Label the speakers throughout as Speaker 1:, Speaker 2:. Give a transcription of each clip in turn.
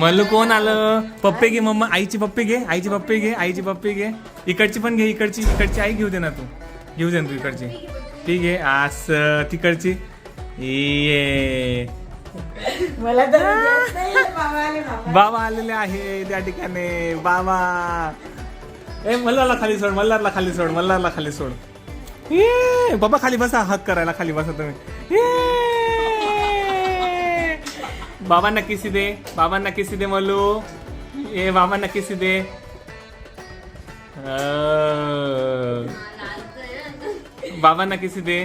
Speaker 1: मल्लू कोण आलं? पप्पे घे मम्मा. आईची पप्पी घे आईची पप्पी घे आईची पप्पी घे. इकडची पण घे इकडची इकडची. आई घेऊ दे ना तू. घेऊ दे ना तू इकडची. ठीक आहे आस तिकडची. ये.
Speaker 2: मला बाबा आले बाबा.
Speaker 1: बाबा आलेले आहे त्या ठिकाणी. बाबा. ए मल्हारला खाली सोड मल्हारला खाली सोड मल्हारला खाली सोड. ये बाबा खाली बसा. हक करायला खाली बसा तुम्ही. बाबांना किसी दे बाबांना किसी दे मल्लू. ए बाबांना किसी दे. बाबांना किसी दे.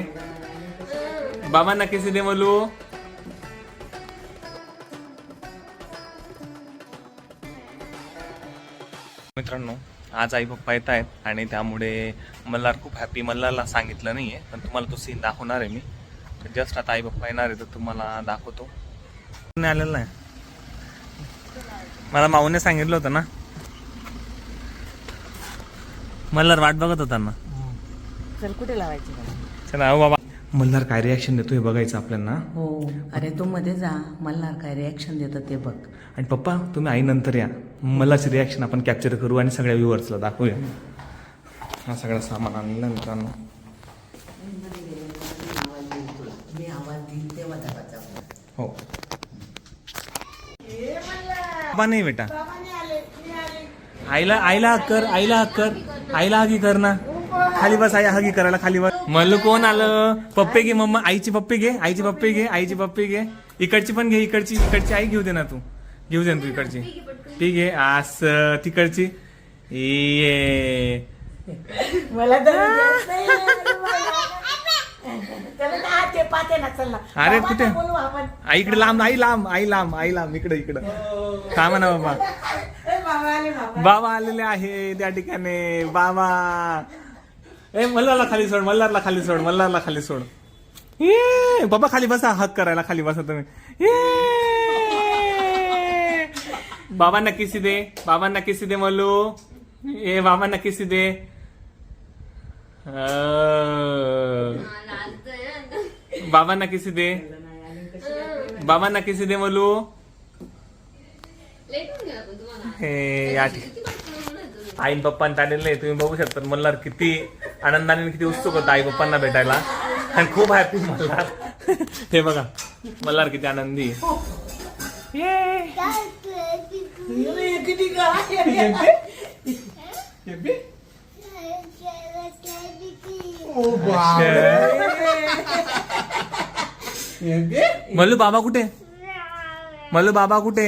Speaker 1: बाबांना किसी दे मल्लू. मित्रांनो आज आई पप्पा येत आहेत आणि त्यामुळे मल्हार खूप हॅपी मल्हारला सांगितलं नाही आहे पण तुम्हाला तो सीन दाखवणार आहे मी. जस्ट आता आई पप्पा येणार आहे तर तुम्हाला दाखवतो. आलेलं नाही. मला माऊने सांगितलं होतं ना. मल्हार वाट बघत होता ना.
Speaker 2: चल कुठे लावायची?
Speaker 1: चला हो बाबा. मल्हार काय रिॲक्शन देतो हे बघायचं आपल्याला?
Speaker 2: हो अरे तू मध्ये जा. मला काय रिॲक्शन देतं ते बघ.
Speaker 1: आणि पप्पा तुम्ही आई नंतर या. मलाची रिॲक्शन आपण कॅप्चर करू आणि सगळ्या व्ह्युअर्सला दाखवूया. हा सगळं सामान आणलं मित्रांनो.
Speaker 2: मी आवाज देईल तेव्हा
Speaker 1: हो. बाबा नाही बेटा. आईला आईला हक कर आईला हक कर. आईला हगी कर ना. खाली बस आई हगी करायला खाली बस. मल्लू कोण आलं? पप्पे घे मम्मा. आईची पप्पी घे आईची पप्पी घे आईची पप्पी घे. इकडची पण घे इकडची. इकडची आई घेऊ दे ना तू. घेऊ दे ना तू इकडची. ठीक आहे. आस तिकडची. ये.
Speaker 2: मला तर येत नाही, चला ना, हा, ते पाहते ना चल ना.
Speaker 1: अरे, कुठे?
Speaker 2: बोलू आपण.
Speaker 1: आई इकडे लांब आई लांब आई लांब आई लांब इकडे इकडं. थांबा ना बाबा.
Speaker 2: ए, बाबा आले बाबा.
Speaker 1: बाबा आलेले आहे त्या ठिकाणी. बाबा. ए मल्हारला खाली सोड मल्हारला खाली सोड मल्हारला खाली सोड. ये बाबा खाली बसा हक करायला खाली बसा तुम्ही. ये बाबांना किसी दे. बाबांना किसी दे मल्लू. ए बाबांना किसी दे. अं. बाबांना किसी दे. बाबांना किसी दे मल्लू हे या ठिकाणी आई पप्पांना आलेले आहे तुम्ही बघू शकता मल्हार किती आनंदाने किती उत्सुक होता आई पप्पांना भेटायला. आणि खूप हॅपी मल्हार. हे बघा मल्हार किती आनंदी. आहे. मल्लू बाबा कुठे? मल्लू बाबा कुठे?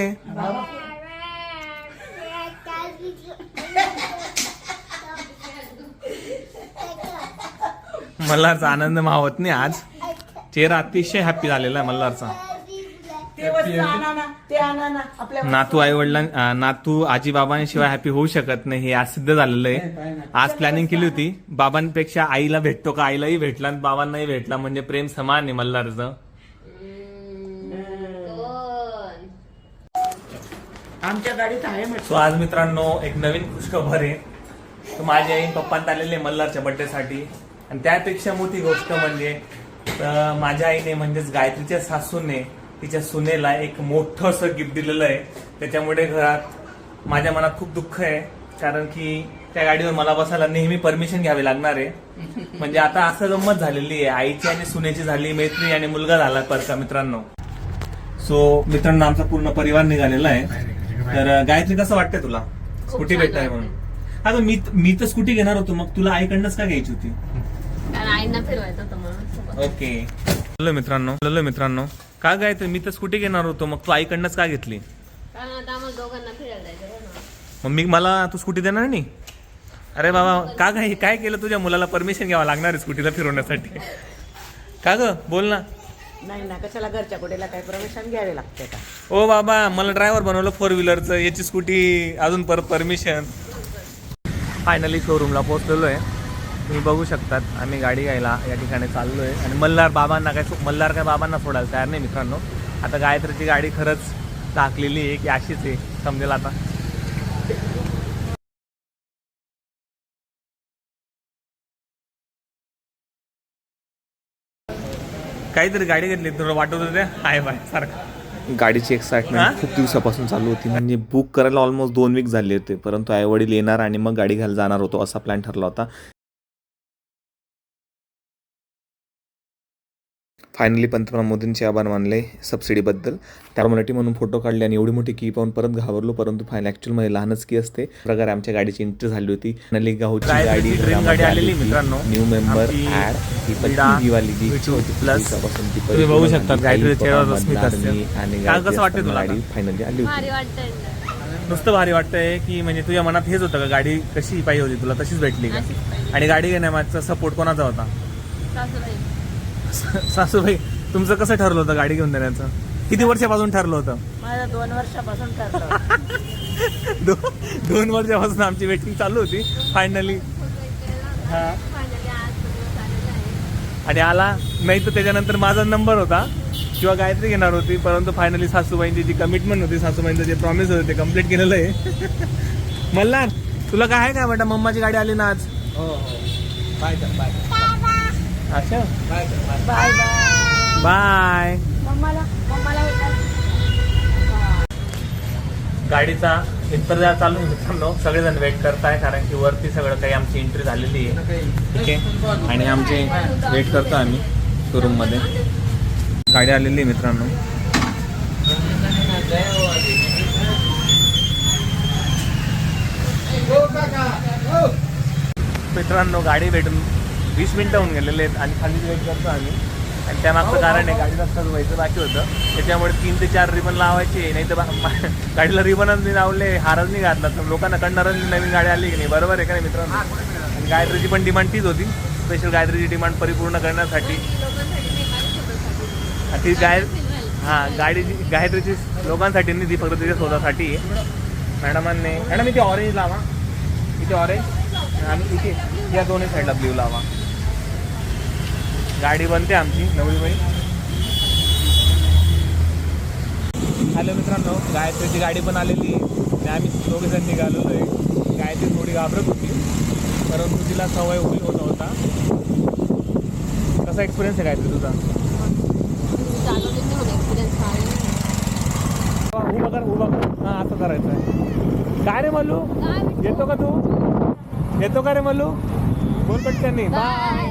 Speaker 1: मल्हारचा आनंद मावत नाही आज. चेहरा अतिशय हॅपी झालेला आहे मल्हारचा. नातू आई वडिलां नातू आजी बाबांशिवाय हॅपी होऊ शकत नाही हे आज सिद्ध झालेलं आहे. आज प्लॅनिंग केली होती. बाबांपेक्षा आईला भेटतो का? आईलाही भेटला आणि बाबांनाही भेटला. म्हणजे प्रेम समान आहे मल्हारचं.
Speaker 2: आमच्या गाडीत आहे
Speaker 1: सो आज मित्रांनो एक नवीन खुशखबर आहे. तो माझ्या आई पप्पांत आलेले मल्हारच्या बड्डेसाठी साठी. आणि त्यापेक्षा मोठी गोष्ट म्हणजे माझ्या आईने म्हणजेच गायत्रीच्या सासूने तिच्या सुनेला एक मोठं असं गिफ्ट दिलेलं आहे. त्याच्यामुळे घरात माझ्या मनात खूप दुःख आहे. कारण की त्या गाडीवर मला बसायला नेहमी परमिशन घ्यावी लागणार आहे. म्हणजे आता असं गंमत झालेली आहे. आईची आणि सुनेची झाली मैत्री आणि मुलगा झाला परका मित्रांनो. सो मित्रांनो आमचा पूर्ण परिवार निघालेला आहे. तर गायत्री कसं वाटतंय तुला? स्कूटी भेटताय म्हणून. अगं मी मी तर स्कूटी घेणार होतो मग तुला आईकडनंच का घ्यायची होती?
Speaker 3: कारण आईंना फिरवायचं होतं म्हणून सोबत.
Speaker 1: ओके. हॅलो मित्रांनो हॅलो मित्रांनो. का गायत्री? मी तर स्कूटी घेणार होतो मग तू आईकडनंच का घेतली?
Speaker 3: कारण आता आम्हाला दोघांना फिरायला जायचं आहे ना.
Speaker 1: मग मी मला तू स्कूटी देणार नाही? अरे बाबा का काय काय केलं तुझ्या मुलाला? परमिशन घ्यावं लागणार आहे स्कूटीला फिरवण्यासाठी. का ग? बोल ना.
Speaker 2: नाही ना कशाला घरच्या कुठेला काही परमिशन घ्यावे लागते का?
Speaker 1: ओ बाबा मला ड्रायव्हर बनवलं फोर व्हीलरचं याची स्कूटी अजून परत परमिशन फायनली शोरूमला पोहोचलेलो आहे तुम्ही बघू शकतात आम्ही गाडी घ्यायला या ठिकाणी चाललो आहे आणि मल्हार बाबांना काय मल्हार काय बाबांना सोडायला तयार नाही मित्रांनो. आता गायत्रीची गाडी खरंच टाकलेली आहे की अशीच आहे. समजेल आता. काहीतरी गाडी घेतली थोडं वाटत होतं ते. हाय बाय सारखं.
Speaker 4: गाडीची? एक्साइटमेंट खूप दिवसापासून चालू होती. म्हणजे बुक करायला ऑलमोस्ट दोन वीक झाले होते. परंतु आई वडील येणार आणि मग गाडी घ्यायला जाणार होतो असा प्लॅन ठरला होता. फायनली पंतप्रधान मोदींचे आभार मानले सबसिडीबद्दल फॉर्मॅलिटी म्हणून फोटो काढले आणि एवढी मोठी की पाहून परत घाबरलो परंतु फायनल ॲक्च्युअलमध्ये लहानच की असते. प्रकारे आमच्या गाडीची एंट्री झाली होती. फायनली गावची
Speaker 1: काय
Speaker 4: गाडी
Speaker 1: तुझी dream गाडी आलेली मित्रांनो.
Speaker 4: न्यू मेंबर ॲड ही पण
Speaker 1: विडा,
Speaker 4: TV वाली जी. दिवसापासून ती
Speaker 1: तुम्ही बघू शकता,
Speaker 4: आणि
Speaker 1: काय
Speaker 4: गाडी
Speaker 1: कसं वाटतं
Speaker 4: असताना
Speaker 1: तुला
Speaker 4: गाडी फायनली आली होती.
Speaker 1: नुसतं भारी वाटतंय की म्हणजे तुझ्या मनात हेच होतं का? गाडी कशी पाहिजे होती तुला? तशीच भेटली का. आणि गाडी घेण्यामागचा सपोर्ट कोणाचा होता?
Speaker 3: सासूबाई
Speaker 1: तुमचं कसं ठरलं होतं गाडी घेऊन देण्याचं? किती वर्षापासून ठरलं होतं?
Speaker 2: माझं दोन वर्षापासून ठरलं
Speaker 1: दो- दोन वर्षापासून आमची वेटिंग चालू होती फायनली हा. आणि आला नाही तर त्याच्यानंतर माझा नंबर होता किंवा गायत्री घेणार होती परंतु फायनली सासूबाईंची जी कमिटमेंट होती सासूबाईंचं जे प्रॉमिस होतं ते कंप्लीट केलेलं आहे. मल्हार तुला काय आहे का बेटा? मम्माची गाडी आली ना आज? अच्छा
Speaker 2: बाय बाय
Speaker 1: बाय
Speaker 3: मम्माला मम्माला
Speaker 1: गाडीचा इंतजार चालू मित्रांनो. सगळेजण वेट करताय कारण की वरती सगळं काही आमची एंट्री झालेली आहे. ठीक आहे? आणि आमचे वेट करतो आम्ही शोरूममध्ये गाडी आलेली आहे मित्रांनो. मित्रांनो गाडी भेटून वीस मिनटं होऊन गेलेले आहेत आणि खाली वेट करतो आम्ही. आणि त्यामागचं कारण आहे गाडीला व्हायचं बाकी होतं. त्याच्यामुळे तीन ते चार रिबन लावायचे नाही तर गाडीला रिबनच नाही लावले हारच नाही घातला. तर लोकांना कळणारच नवीन गाडी आली की नाही. बरोबर आहे का नाही मित्रांनो? आणि गायत्रीची पण डिमांड तीच होती. स्पेशल गायत्रीची डिमांड परिपूर्ण करण्यासाठी. ती गाय हां गाडीची गायत्रीची लोकांसाठी नाही ती फक्त तिच्या स्वतःसाठी मॅडमांनी मॅडम इथे ऑरेंज लावा. इथे ऑरेंज आणि इथे या दोन्ही साईडला ब्ल्यू लावा. गाडी बनते आमची नवी बाई. हॅलो मित्रांनो गायत्रीची गाडी पण आलेली आहे. आणि आम्ही दोघेजण निघालेलो आहे. गायत्री थोडी घाबरत होती परंतु तिला सवय उभी होत होता कसा एक्सपिरियन्स आहे गायत्री तुझा?
Speaker 3: चालवली
Speaker 1: उभा कर उभा कर हां असं करायचं आहे. काय रे
Speaker 3: मलू
Speaker 1: येतो का तू? येतो का रे मलू बोल पटकन
Speaker 3: बाय.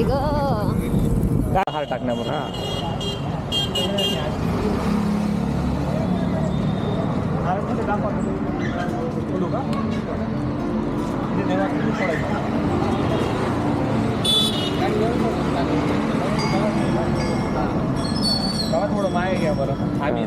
Speaker 3: बाई ग.
Speaker 1: काय हार हा देवाचं सोडायचं. बाबा थोडं मागे घ्या बरं. आम्ही